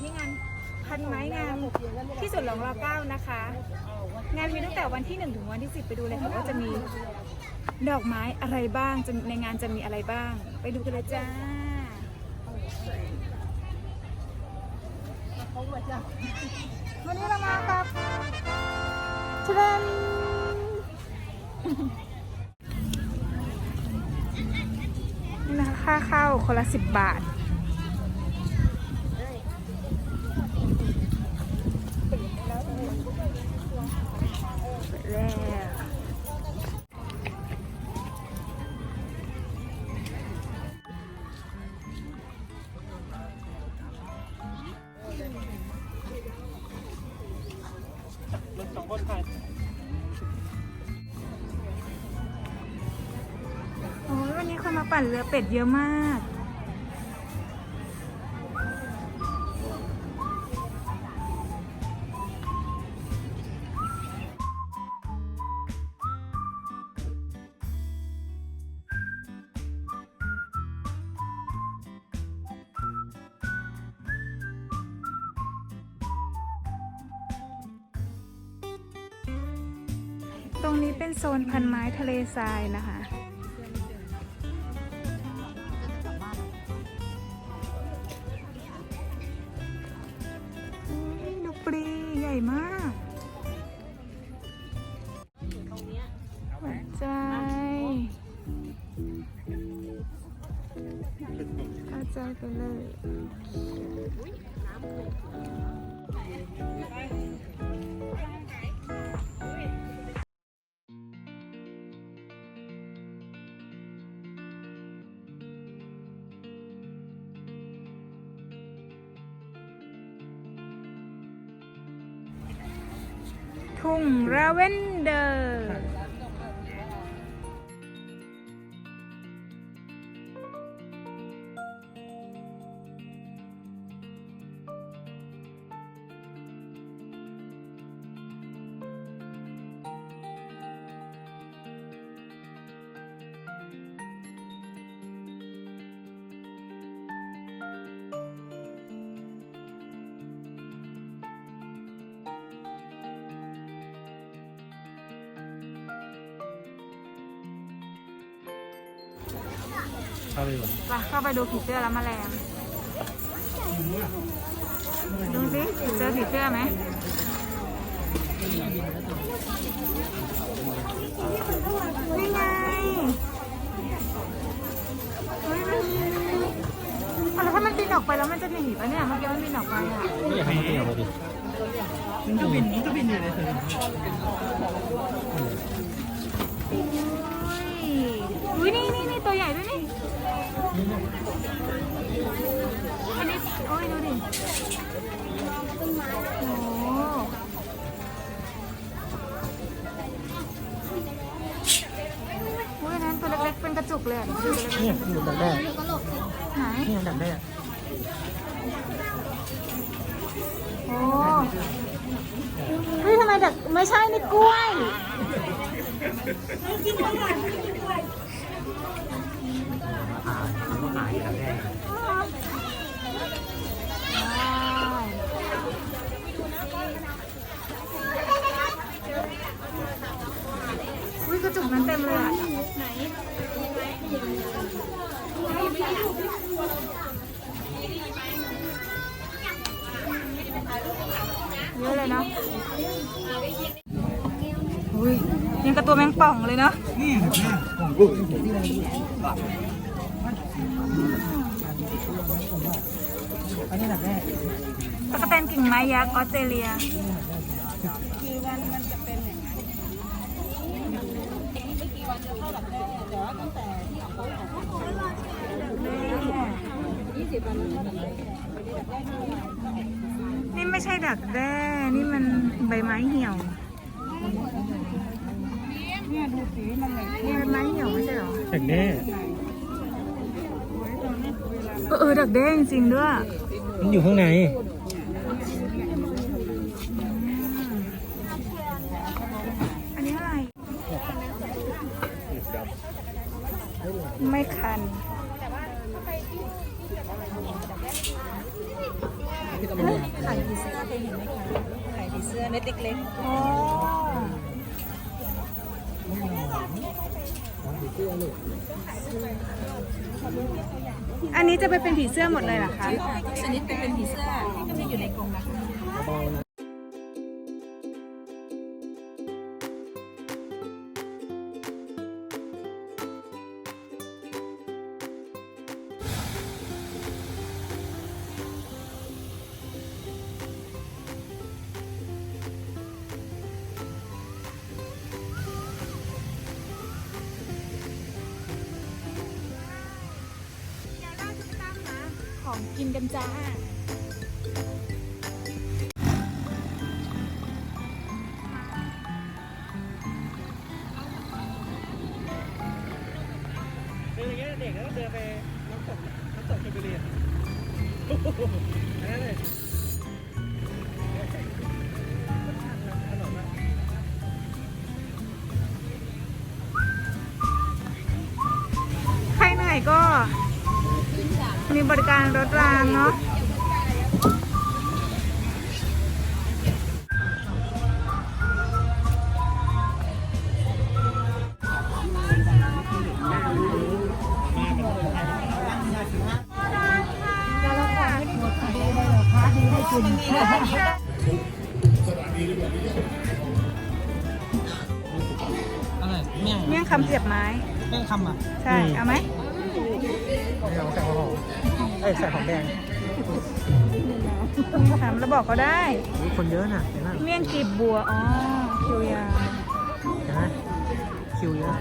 ที่งานพันไม้งามที่สุดหลงรอเก้านะคะ งานมีตั้งแต่วันที่ 1 ถึงวันที่ 10 ไปดูเลยค่ะว่าจะมีดอกไม้อะไรบ้างจะในงานจะมีอะไรบ้าง ไปดูกันเลยจ้าวันนี้เรามากับเทรนนี่นะคะค่าเข้าคนละสิบบาท แล้วโอ้ยวันนี้คนมาปั่นเรือเป็ดเยอะมาก ตรงนี้เป็นโซนพันไม้ทะเลทรายนะคะอุ๊ยดูปลีใหญ่มากหัวใจเข้าใจไปเลย ทุ่งราเวนเดอร์ เข้าไปก่อนไปเข้าไปดูผีเสื้อแล้วแมลงดูสิเจอผีเสื้อไหมนี่ไงเฮ้ยมันอะแล้วถ้ามันบินออกไปแล้วมันจะหนีปะเนี่ยเมื่อกี้มันบินออกไปอะไม่อยากให้มันเตียวมาดิมันก็บินมันก็บินอยู่ในทะเลอุ้ยนี่นี่นี่ตัวใหญ่ด้วยนี่ อันนี้โอ้ยดูดิโอ้โหโอ้ยอันนั้นตัวเล็กๆเป็นกระจุกเลยอะดูเล็กเนี่ยอยู่ดักแด้ๆไหนเนี่ยดักแด้โอ้เฮ้ยทำไมดักไม่ใช่นี่กล้วย หายแล้วแน่ อุ้ย กระจุกนั้นเต็มเลยอะเยอะเลยเนาะอุ้ยยังกับตัวแมงป่องเลยเนาะนี่ดักแด้ของกูอันนี้ดักแด้ตะกะแตนกิ่งไม้ยักษ์ออสเตรเลีย นี่ไม่ใช่ดักแด้นี่มันใบไม้เหี่ยวเนี่ยดูสีมันเลยนี่ใบไม้เหี่ยวไม่ใช่เหรอดักแด้เออดักแด้จริงๆด้วย มันอยู่ข้างในนี้อะไร ไม่คันขายผีเสื้อเคยเห็นไหมคะขายผีเสื้อเม็ดเล็กๆอ๋ออันนี้จะไปเป็นผีเสื้อหมดเลยเหรอคะทุกชนิดไปเป็นผีเสื้อที่มีอยู่ในกรงนะคะ ของกินกันจ้าเดินอย่างเงี้ยเด็กก็เดินไปน้ำตกน้ำตกชลบุรีอะนั่นเลยถนนอะใครเหนื่อยก็ มีบริการรถรางเนาะอะไรเมี่ยงเมี่ยงคำเสียบไม้เมี่ยงคำอะ ใช่ เอาไหม เราใส่หัวหอมเอ้ยใส่หอมแดงถามแล้วบอกเขาได้อุ๊ยคนเยอะน่ะเห็นไหมเมี่ยงกลีบบัว อ๋อ คิวยาวเห็นไหมคิวเยอะ